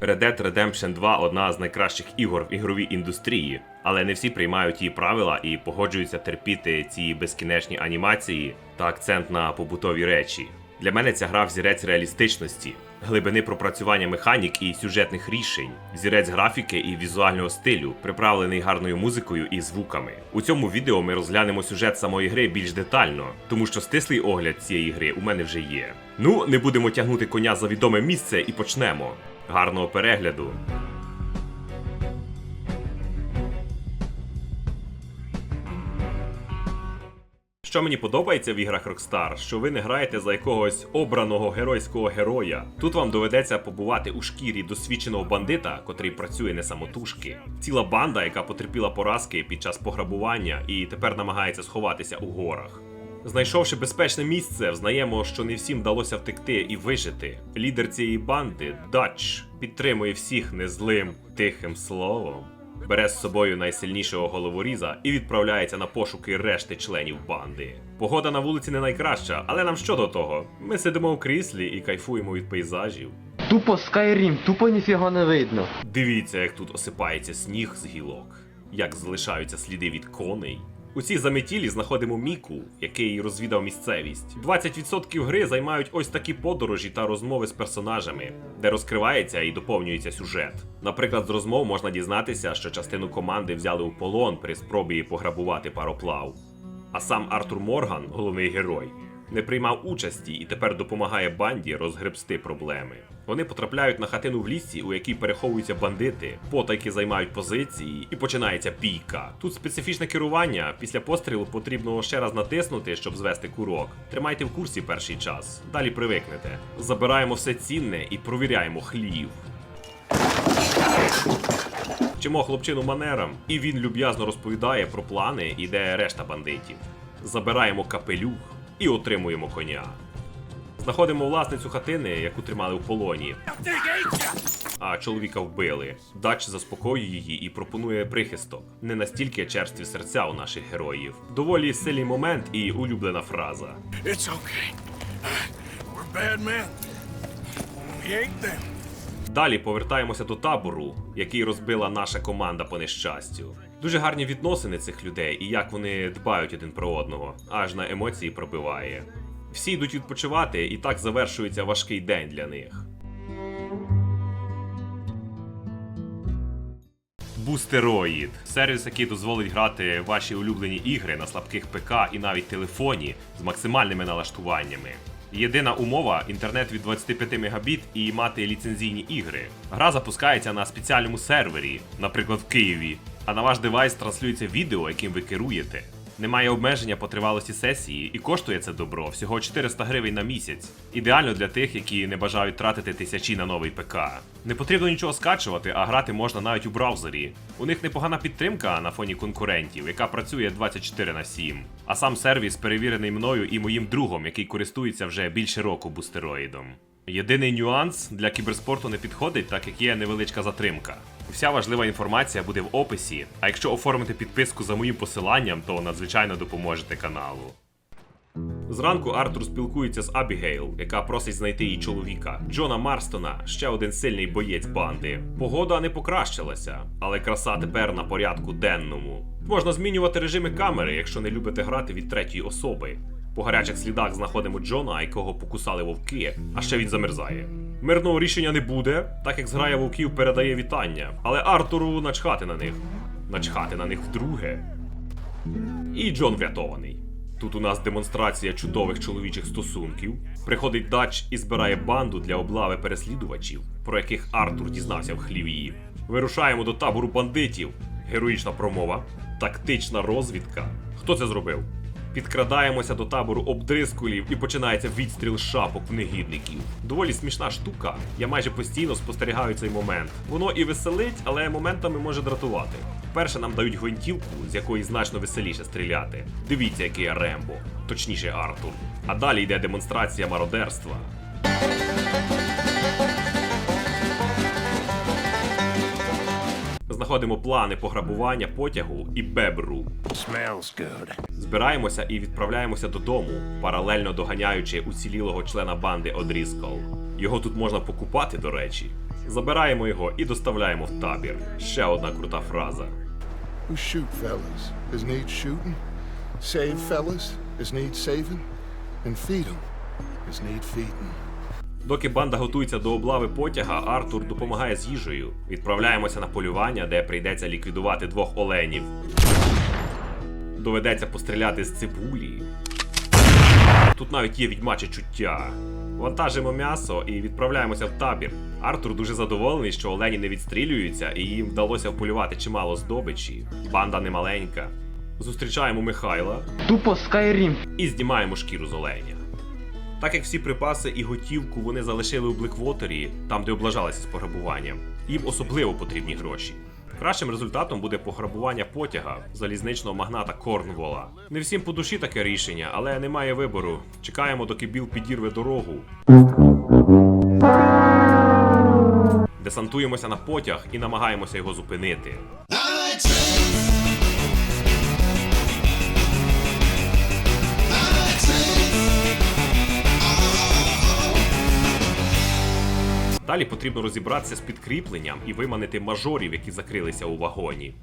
Red Dead Redemption 2 одна з найкращих ігор в ігровій індустрії, але не всі приймають її правила і погоджуються терпіти ці безкінечні анімації та акцент на побутові речі. Для мене ця гра взірець реалістичності, глибини пропрацювання механік і сюжетних рішень, взірець графіки і візуального стилю, приправлений гарною музикою і звуками. У цьому відео ми розглянемо сюжет самої гри більш детально, тому що стислий огляд цієї гри у мене вже є. Ну, не будемо тягнути коня за відоме місце і почнемо. Гарного перегляду! Що мені подобається в іграх Rockstar, що ви не граєте за якогось обраного геройського героя. Тут вам доведеться побувати у шкірі досвідченого бандита, котрий працює не самотужки. Ціла банда, яка потерпіла поразки під час пограбування і тепер намагається сховатися у горах. Знайшовши безпечне місце, взнаємо, що не всім вдалося втекти і вижити. Лідер цієї банди, Дач, підтримує всіх незлим тихим словом бере з собою найсильнішого головоріза і відправляється на пошуки решти членів банди. Погода на вулиці не найкраща, але нам що до того? Ми сидимо в кріслі і кайфуємо від пейзажів. Тупо Skyrim, тупо ніфіга не видно. Дивіться, як тут осипається сніг з гілок, як залишаються сліди від коней. У цій заметілі знаходимо Міку, який розвідав місцевість. 20% гри займають ось такі подорожі та розмови з персонажами, де розкривається і доповнюється сюжет. Наприклад, з розмов можна дізнатися, що частину команди взяли у полон при спробі пограбувати пароплав. А сам Артур Морган, головний герой, не приймав участі і тепер допомагає банді розгребсти проблеми. Вони потрапляють на хатину в лісі, у якій переховуються бандити, потайки займають позиції, і починається бійка. Тут специфічне керування. Після пострілу потрібно ще раз натиснути, щоб звести курок. Тримайте в курсі перший час, далі привикнете. Забираємо все цінне і провіряємо хлів. Вчимо хлопчину манерам, і він люб'язно розповідає про плани і де решта бандитів. Забираємо капелюх і отримуємо коня. Знаходимо власницю хатини, яку тримали в полоні. А чоловіка вбили. Дач заспокоює її і пропонує прихисток. Не настільки черстві серця у наших героїв. Доволі сильний момент і улюблена фраза. It's okay. We're bad men. We ain't them. Далі повертаємося до табору, який розбила наша команда по нещастю. Дуже гарні відносини цих людей і як вони дбають один про одного, аж на емоції пробиває. Всі йдуть відпочивати, і так завершується важкий день для них. Бустероїд сервіс, який дозволить грати ваші улюблені ігри на слабких ПК і навіть телефоні з максимальними налаштуваннями. Єдина умова інтернет від 25 Мбіт і мати ліцензійні ігри. Гра запускається на спеціальному сервері, наприклад, в Києві, а на ваш девайс транслюється відео, яким ви керуєте. Немає обмеження по тривалості сесії, і коштує це добро всього 400 гривень на місяць. Ідеально для тих, які не бажають тратити тисячі на новий ПК. Не потрібно нічого скачувати, а грати можна навіть у браузері. У них непогана підтримка на фоні конкурентів, яка працює 24 на 7. А сам сервіс перевірений мною і моїм другом, який користується вже більше року бустероїдом. Єдиний нюанс для кіберспорту не підходить, так як є невеличка затримка. Вся важлива інформація буде в описі, а якщо оформити підписку за моїм посиланням, то надзвичайно допоможете каналу. Зранку Артур спілкується з Абігейл, яка просить знайти її чоловіка, Джона Марстона, ще один сильний боєць банди. Погода не покращилася, але краса тепер на порядку денному. Можна змінювати режими камери, якщо не любите грати від третьої особи. По гарячих слідах знаходимо Джона, якого покусали вовки, а ще він замерзає. Мирного рішення не буде, так як зграя вовків передає вітання, але Артуру начхати на них. Начхати на них вдруге. І Джон врятований. Тут у нас демонстрація чудових чоловічих стосунків. Приходить дач і збирає банду для облави переслідувачів, про яких Артур дізнався в хлівії. Вирушаємо до табору бандитів. Героїчна промова, тактична розвідка. Хто це зробив? Підкрадаємося до табору обдрискулів і починається відстріл шапок в негідників. Доволі смішна штука. Я майже постійно спостерігаю цей момент. Воно і веселить, але моментами може дратувати. Вперше нам дають гвинтівку, з якої значно веселіше стріляти. Дивіться, який я Рембо, точніше Артур. А далі йде демонстрація мародерства. Знаходимо плани пограбування потягу і бебру. Збираємося і відправляємося додому, паралельно доганяючи уцілілого члена банди Одріскол. Його тут можна покупати, до речі. Забираємо його і доставляємо в табір. Ще одна крута фраза. Shoot fellas as need shooting, save fellas as need saving, and feed 'em as need feeding. Доки банда готується до облави потяга, Артур допомагає з їжею. Відправляємося на полювання, де прийдеться ліквідувати двох оленів. Доведеться постріляти з цибулі. Тут навіть є відьмаче чуття. Вантажимо м'ясо і відправляємося в табір. Артур дуже задоволений, що олені не відстрілюються, і їм вдалося вполювати чимало здобичі. Банда немаленька. Зустрічаємо Михайла, Тупо Skyrim. і знімаємо шкіру з оленя. Так як всі припаси і готівку вони залишили у Блеквотері, там де облажалися з пограбуванням, їм особливо потрібні гроші. Кращим результатом буде пограбування потяга залізничного магната Корнвола. Не всім по душі таке рішення, але немає вибору. Чекаємо, доки Біл підірве дорогу. Десантуємося на потяг і намагаємося його зупинити. Далі потрібно розібратися з підкріпленням і виманити мажорів, які закрилися у вагоні.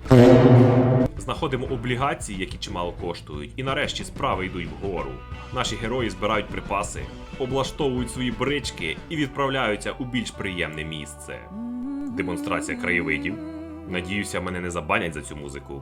Знаходимо облігації, які чимало коштують, і нарешті справи йдуть вгору. Наші герої збирають припаси, облаштовують свої брички і відправляються у більш приємне місце. Демонстрація краєвидів. Надіюся, мене не забанять за цю музику.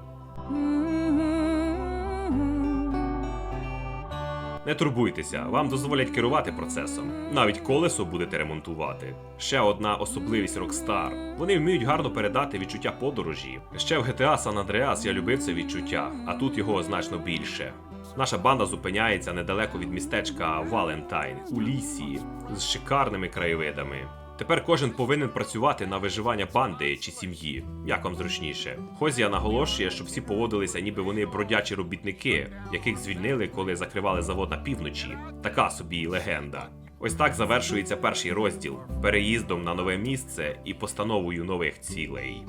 Не турбуйтеся, вам дозволять керувати процесом. Навіть колесо будете ремонтувати. Ще одна особливість Rockstar. Вони вміють гарно передати відчуття подорожі. Ще в GTA San Andreas я любив це відчуття, а тут його значно більше. Наша банда зупиняється недалеко від містечка Валентайн у лісі з шикарними краєвидами. Тепер кожен повинен працювати на виживання банди чи сім'ї, як вам зручніше. Хозія наголошує, що всі поводилися, ніби вони бродячі робітники, яких звільнили, коли закривали завод на півночі. Така собі легенда. Ось так завершується перший розділ переїздом на нове місце і постановою нових цілей.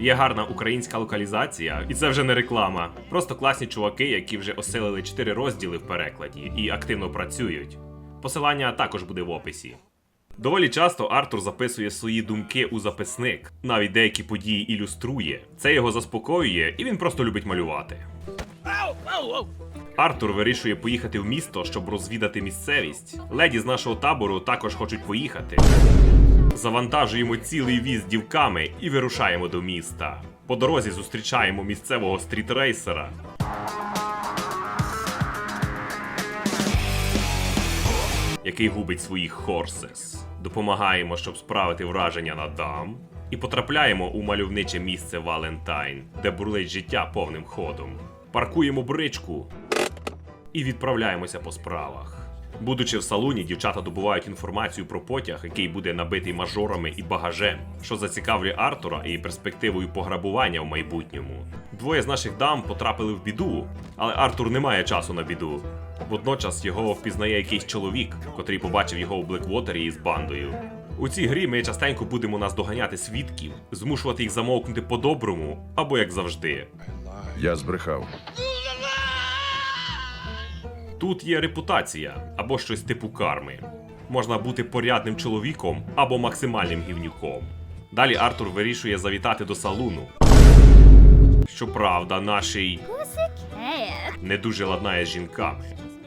Є гарна українська локалізація, і це вже не реклама. Просто класні чуваки, які вже оселили 4 розділи в перекладі і активно працюють. Посилання також буде в описі. Доволі часто Артур записує свої думки у записник, навіть деякі події ілюструє. Це його заспокоює, і він просто любить малювати. Артур вирішує поїхати в місто, щоб розвідати місцевість. Леді з нашого табору також хочуть поїхати. Завантажуємо цілий віз дівками і вирушаємо до міста. По дорозі зустрічаємо місцевого стрітрейсера. Який губить своїх хорсес. Допомагаємо, щоб справити враження на дам. І потрапляємо у мальовниче місце Валентайн, де бурлить життя повним ходом. Паркуємо бричку і відправляємося по справах. Будучи в салоні, дівчата добувають інформацію про потяг, який буде набитий мажорами і багажем, що зацікавлює Артура і перспективою пограбування в майбутньому. Двоє з наших дам потрапили в біду, але Артур не має часу на біду. Водночас його впізнає якийсь чоловік, котрий побачив його у Блеквотері із бандою. У цій грі ми частенько будемо наздоганяти свідків, змушувати їх замовкнути по-доброму або як завжди. Я збрехав. Тут є репутація або щось типу карми. Можна бути порядним чоловіком або максимальним гівнюком. Далі Артур вирішує завітати до салуну. Щоправда, нашій не дуже ладнає з жінками.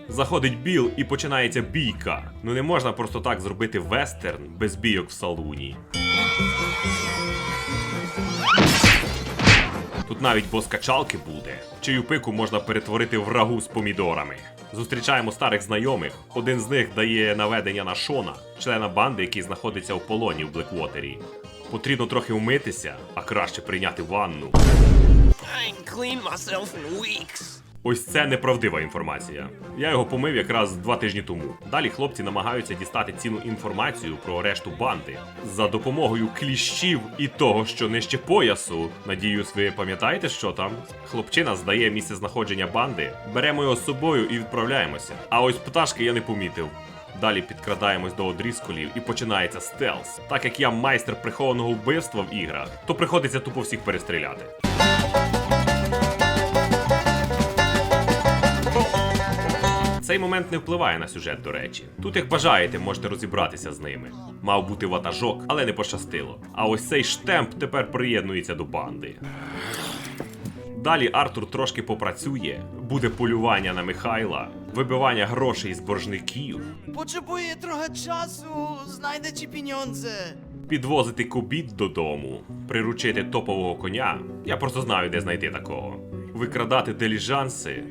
Заходить Біл і починається бійка. Ну не можна просто так зробити вестерн без бійок в салуні. Тут навіть бос качалки буде, чию пику можна перетворити в рагу з помідорами. Зустрічаємо старих знайомих. Один з них дає наведення на Шона, члена банди, який знаходиться в полоні в Блеквотері. Потрібно трохи вмитися, а краще прийняти ванну. I cleaned myself in weeks. Ось це неправдива інформація. Я його помив якраз два тижні тому. Далі хлопці намагаються дістати цінну інформацію про решту банди за допомогою кліщів і того, що нижче поясу. Надіюсь, ви пам'ятаєте, що там? Хлопчина здає місце знаходження банди, беремо його з собою і відправляємося. А ось пташки я не помітив. Далі підкрадаємось до одрізколів і починається стелс. Так як я майстер прихованого вбивства в іграх, то приходиться тупо всіх перестріляти. Цей момент не впливає на сюжет, до речі. Тут, як бажаєте, можете розібратися з ними. Мав бути ватажок, але не пощастило. А ось цей штемп тепер приєднується до банди. Далі Артур трошки попрацює, буде полювання на Михайла, вибивання грошей з боржників, trochę czasu, znajdę ci pieniądze. підвозити кобіт додому, приручити топового коня. Я просто знаю, де знайти такого. Викрадати деліжанси.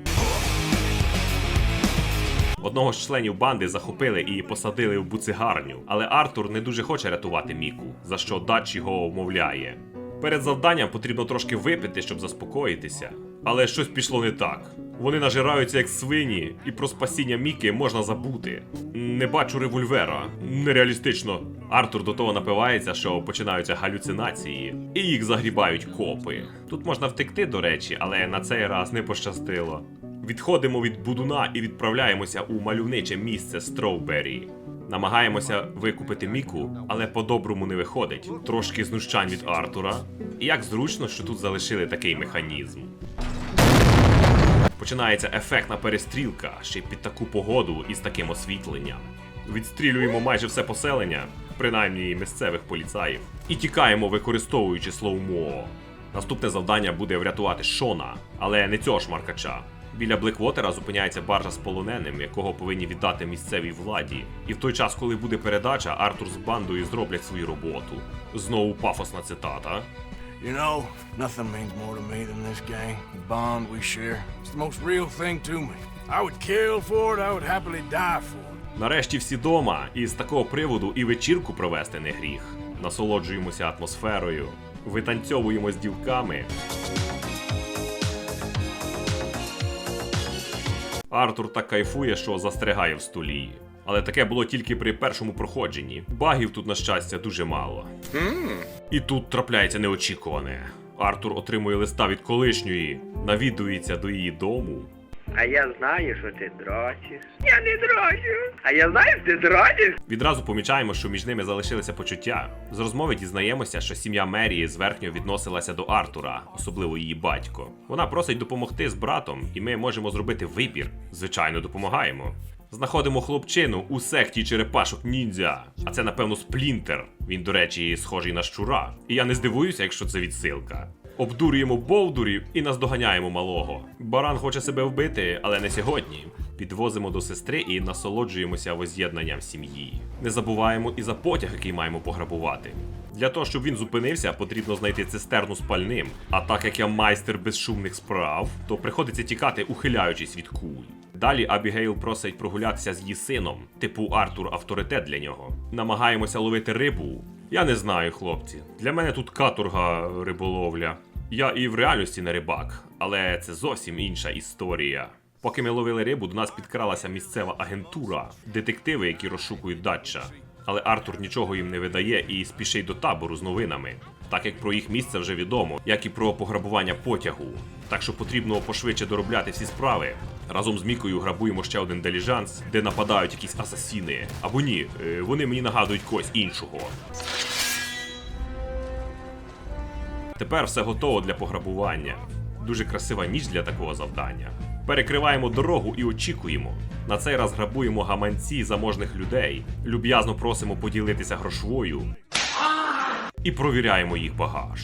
Одного з членів банди захопили і посадили в буцигарню, але Артур не дуже хоче рятувати Міку, за що Дач його вмовляє. Перед завданням потрібно трошки випити, щоб заспокоїтися. Але щось пішло не так. Вони нажираються як свині, і про спасіння Міки можна забути. Не бачу револьвера. Нереалістично. Артур до того напивається, що починаються галюцинації, і їх загрібають копи. Тут можна втекти, до речі, але на цей раз не пощастило. Відходимо від будуна і відправляємося у мальовниче місце Строубері. Намагаємося викупити Міку, але по-доброму не виходить. Трошки знущань від Артура. І як зручно, що тут залишили такий механізм. Починається ефектна перестрілка ще й під таку погоду і з таким освітленням. Відстрілюємо майже все поселення, принаймні місцевих поліцаїв, і тікаємо, використовуючи слоумо. Наступне завдання буде врятувати Шона, але не цього шмаркача. Біля Блеквотера зупиняється баржа з полоненим, якого повинні віддати місцевій владі. І в той час, коли буде передача, Артур з бандою зроблять свою роботу. Знову пафосна цитата. You know, nothing means more to me than this gang, the bond we share. It's the most real thing to me. I would kill for it, I would happily die for it. Нарешті всі дома, і з такого приводу і вечірку провести не гріх. Насолоджуємося атмосферою, витанцьовуємо з дівками. Артур так кайфує, що застрягає в столі. Але таке було тільки при першому проходженні. Багів тут, на щастя, дуже мало. І тут трапляється неочікуване. Артур отримує листа від колишньої, навідується до її дому. А я знаю, що ти дрочиш. Я не дрочу. А я знаю, що ти дрочиш. Відразу помічаємо, що між ними залишилися почуття. З розмови дізнаємося, що сім'я Мерії зверхньо відносилася до Артура, особливо її батько. Вона просить допомогти з братом, і ми можемо зробити вибір. Звичайно, допомагаємо. Знаходимо хлопчину у секті черепашок ніндзя. А це, напевно, сплінтер. Він, до речі, схожий на щура. І я не здивуюся, якщо це відсилка. Обдурюємо бовдурів і наздоганяємо малого. Баран хоче себе вбити, але не сьогодні. Підвозимо до сестри і насолоджуємося воз'єднанням сім'ї. Не забуваємо і за потяг, який маємо пограбувати. Для того, щоб він зупинився, потрібно знайти цистерну з пальним. А так як я майстер безшумних справ, то приходиться тікати, ухиляючись від куль. Далі Абігейл просить прогулятися з її сином, типу Артур авторитет для нього. Намагаємося ловити рибу. Я не знаю, хлопці. Для мене тут каторга риболовля. Я і в реальності не рибак, але це зовсім інша історія. Поки ми ловили рибу, до нас підкралася місцева агентура, детективи, які розшукують датча. Але Артур нічого їм не видає і спішить до табору з новинами, так як про їх місце вже відомо, як і про пограбування потягу. Так що потрібно пошвидше доробляти всі справи. Разом з Мікою грабуємо ще один деліжанс, де нападають якісь асасіни. Або ні, е, вони мені нагадують когось іншого. Тепер все готово для пограбування. Дуже красива ніч для такого завдання. Перекриваємо дорогу і очікуємо. На цей раз грабуємо гаманці заможних людей, люб'язно просимо поділитися грошвою і провіряємо їх багаж.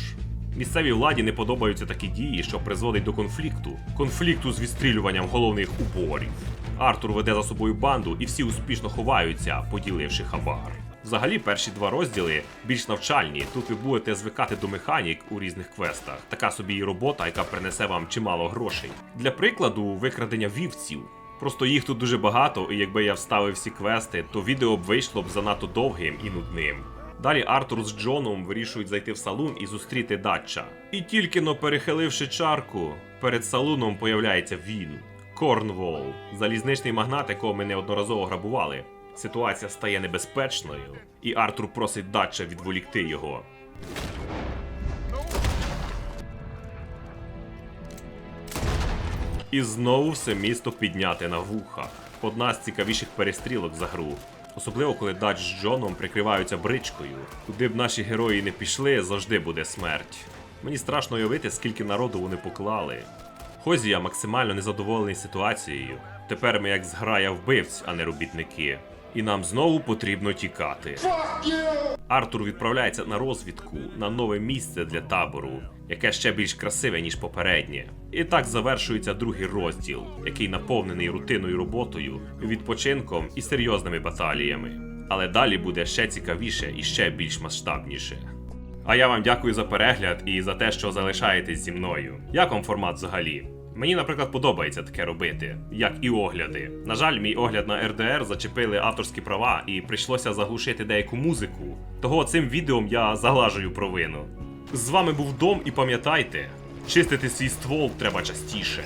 Місцевій владі не подобаються такі дії, що призводить до конфлікту. Конфлікту з відстрілюванням головних уборів. Артур веде за собою банду і всі успішно ховаються, поділивши хабар. Взагалі, перші два розділи більш навчальні. Тут ви будете звикати до механік у різних квестах. Така собі і робота, яка принесе вам чимало грошей. Для прикладу, викрадення вівців. Просто їх тут дуже багато, і якби я вставив всі квести, то відео б вийшло б занадто довгим і нудним. Далі Артур з Джоном вирішують зайти в салун і зустріти датча. І тільки но перехиливши чарку, перед салуном появляється він. Корнвол, залізничний магнат, якого ми неодноразово грабували. Ситуація стає небезпечною, і Артур просить датча відволікти його. І знову все місто підняти на вуха. Одна з цікавіших перестрілок за гру. Особливо, коли Дач з Джоном прикриваються бричкою. Куди б наші герої не пішли, завжди буде смерть. Мені страшно уявити, скільки народу вони поклали. Хозія максимально незадоволений ситуацією. Тепер ми як зграя вбивць, а не робітники. І нам знову потрібно тікати. Артур відправляється на розвідку на нове місце для табору, яке ще більш красиве, ніж попереднє. І так завершується другий розділ, який наповнений рутинною роботою, відпочинком і серйозними баталіями. Але далі буде ще цікавіше і ще більш масштабніше. А я вам дякую за перегляд і за те, що залишаєтесь зі мною. Як вам формат взагалі? Мені, наприклад, подобається таке робити, як і огляди. На жаль, мій огляд на РДР зачепили авторські права і прийшлося заглушити деяку музику. Того цим відео я заглажую провину. З вами був Дом і пам'ятайте, чистити свій ствол треба частіше.